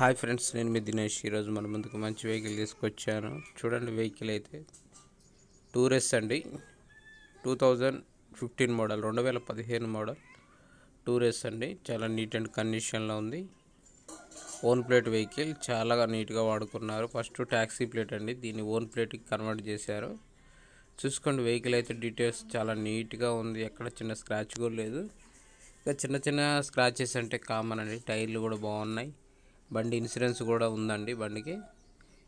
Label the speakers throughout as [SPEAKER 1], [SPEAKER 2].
[SPEAKER 1] Hi friends నేను మీ దినేష్. ఈరోజు మన ముందుకు మంచి వెహికల్ తీసుకొచ్చాను. చూడండి వెహికల్ అయితే. టూరెస్ అండి. టూ థౌజండ్ ఫిఫ్టీన్ మోడల్ రెండు వేల పదిహేను మోడల్. టూరెస్ అండి. చాలా నీట్ అండ్ కండిషన్లో ఉంది. ఓన్ ప్లేట్ వెహికల్ చాలా నీట్గా వాడుకున్నారు. ఫస్ట్ ట్యాక్సీ ప్లేట్ అండి. దీన్ని ఓన్ ప్లేట్కి కన్వర్ట్ చేశారు. చూసుకోండి వెహికల్ అయితే డీటెయిల్స్ చాలా నీట్గా ఉంది. ఎక్కడ చిన్న స్క్రాచ్ కూడా లేదు. ఇంకా చిన్న చిన్న స్క్రాచెస్ అంటే కామన్ అండి. టైర్లు కూడా బాగున్నాయి. బండి ఇన్సూరెన్స్ కూడా ఉందండి బండికి.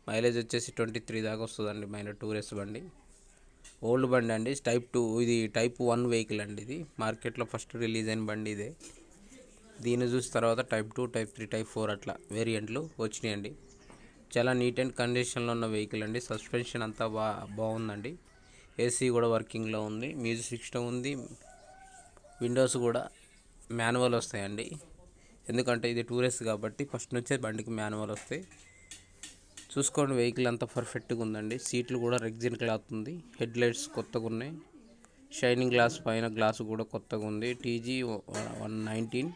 [SPEAKER 1] మైలేజ్ వచ్చేసి ట్వంటీ త్రీ దాకా వస్తుందండి మైన టూరిస్ట్ బండి. ఓల్డ్ బండి అండి టైప్ టూ ఇది టైప్ వన్ వెహికల్ అండి ఇది. మార్కెట్లో ఫస్ట్ రిలీజ్ అయిన బండి ఇదే. దీన్ని చూసిన తర్వాత type two type three type four అట్లా వేరియంట్లు వచ్చినాయండి. చాలా నీట్ అండ్ కండిషన్లో ఉన్న వెహికల్ అండి. సస్పెన్షన్ అంతా బా బాగుందండి. ఏసీ కూడా వర్కింగ్లో ఉంది. మ్యూజిక్ సిస్టమ్ ఉంది. విండోస్ కూడా మాన్యువల్ వస్తాయండి. ఎందుకంటే ఇది టూరిస్ట్ కాబట్టి ఫస్ట్ నుంచే బండికి మాన్యువల్ వస్తాయి. చూసుకోండి వెహికల్ అంతా పర్ఫెక్ట్గా ఉందండి. సీట్లు కూడా రెగ్జిన్ క్లాత్ ఉంది. హెడ్ లైట్స్ కొత్తగా ఉన్నాయి. షైనింగ్ గ్లాస్ పైన గ్లాస్ కూడా కొత్తగా ఉంది. టీజీ వన్ నైన్టీన్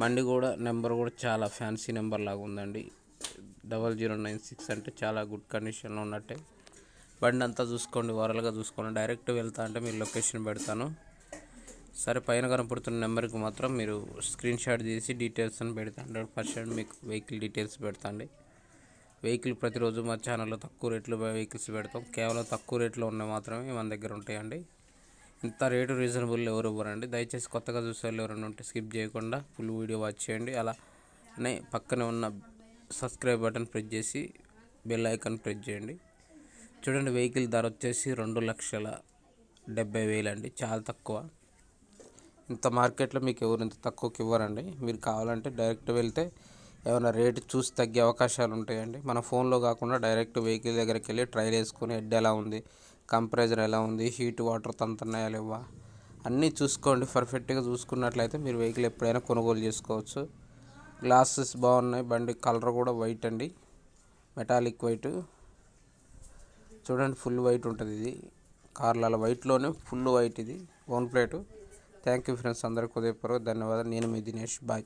[SPEAKER 1] బండి కూడా నెంబర్ కూడా చాలా ఫ్యాన్సీ నెంబర్ లాగా ఉందండి. డబల్ జీరో నైన్ సిక్స్ అంటే చాలా గుడ్ కండిషన్లో ఉన్నట్టే. బండి అంతా చూసుకోండి ఓవరాల్గా చూసుకోండి. డైరెక్ట్ వెళ్తా అంటే మీరు లొకేషన్ పెడతాను. సరే పైన కనపడుతున్న నెంబర్కి మాత్రం మీరు స్క్రీన్ షాట్ తీసి డీటెయిల్స్ అని పెడతా హండ్రెడ్ పర్సెంట్ మీకు వెహికల్ డీటెయిల్స్ పెడతాండి వెహికల్ ప్రతిరోజు మా ఛానల్లో తక్కువ రేట్లో వెహికల్స్ పెడతాం. కేవలం తక్కువ రేట్లో ఉన్న మాత్రమే మన దగ్గర ఉంటాయండి. ఇంత రేటు రీజనబుల్ ఎవరు ఇవ్వరండి. దయచేసి కొత్తగా చూసే వాళ్ళు ఎవరైనా ఉంటే స్కిప్ చేయకుండా ఫుల్ వీడియో వాచ్ చేయండి. అలానే పక్కనే ఉన్న సబ్స్క్రైబ్ బటన్ ప్రెస్ చేసి బెల్ ఐకాన్ ప్రెస్ చేయండి. చూడండి వెహికల్ ధర వచ్చేసి రెండు లక్షల డెబ్బై వేలు అండి చాలా తక్కువ. ఇంత మార్కెట్లో మీకు ఎవరు ఇంత తక్కువకి ఇవ్వరండి. మీరు కావాలంటే డైరెక్ట్ వెళ్తే ఏమైనా రేటు చూసి తగ్గే అవకాశాలు ఉంటాయండి. మన ఫోన్లో కాకుండా డైరెక్ట్ వెహికల్ దగ్గరికి వెళ్ళి ట్రైల్ వేసుకొని హెడ్ ఎలా ఉంది కంప్రెజర్ ఎలా ఉంది హీట్ వాటర్ తంతున్నాయా లేవా అన్నీ చూసుకోండి. పర్ఫెక్ట్గా చూసుకున్నట్లయితే మీరు వెహికల్ ఎప్పుడైనా కొనుగోలు చేసుకోవచ్చు. గ్లాసెస్ బాగున్నాయి. బండి కలర్ కూడా వైట్ అండి. Metallic white. చూడండి ఫుల్ వైట్ ఉంటుంది ఇది. కార్లలో వైట్లోనే ఫుల్ వైట్ ఇది. Own plate. Thank you friends అందరికీ ఉదయపూర్వక ధన్యవాదాలు. నేను మీ దినేష్. బాయ్.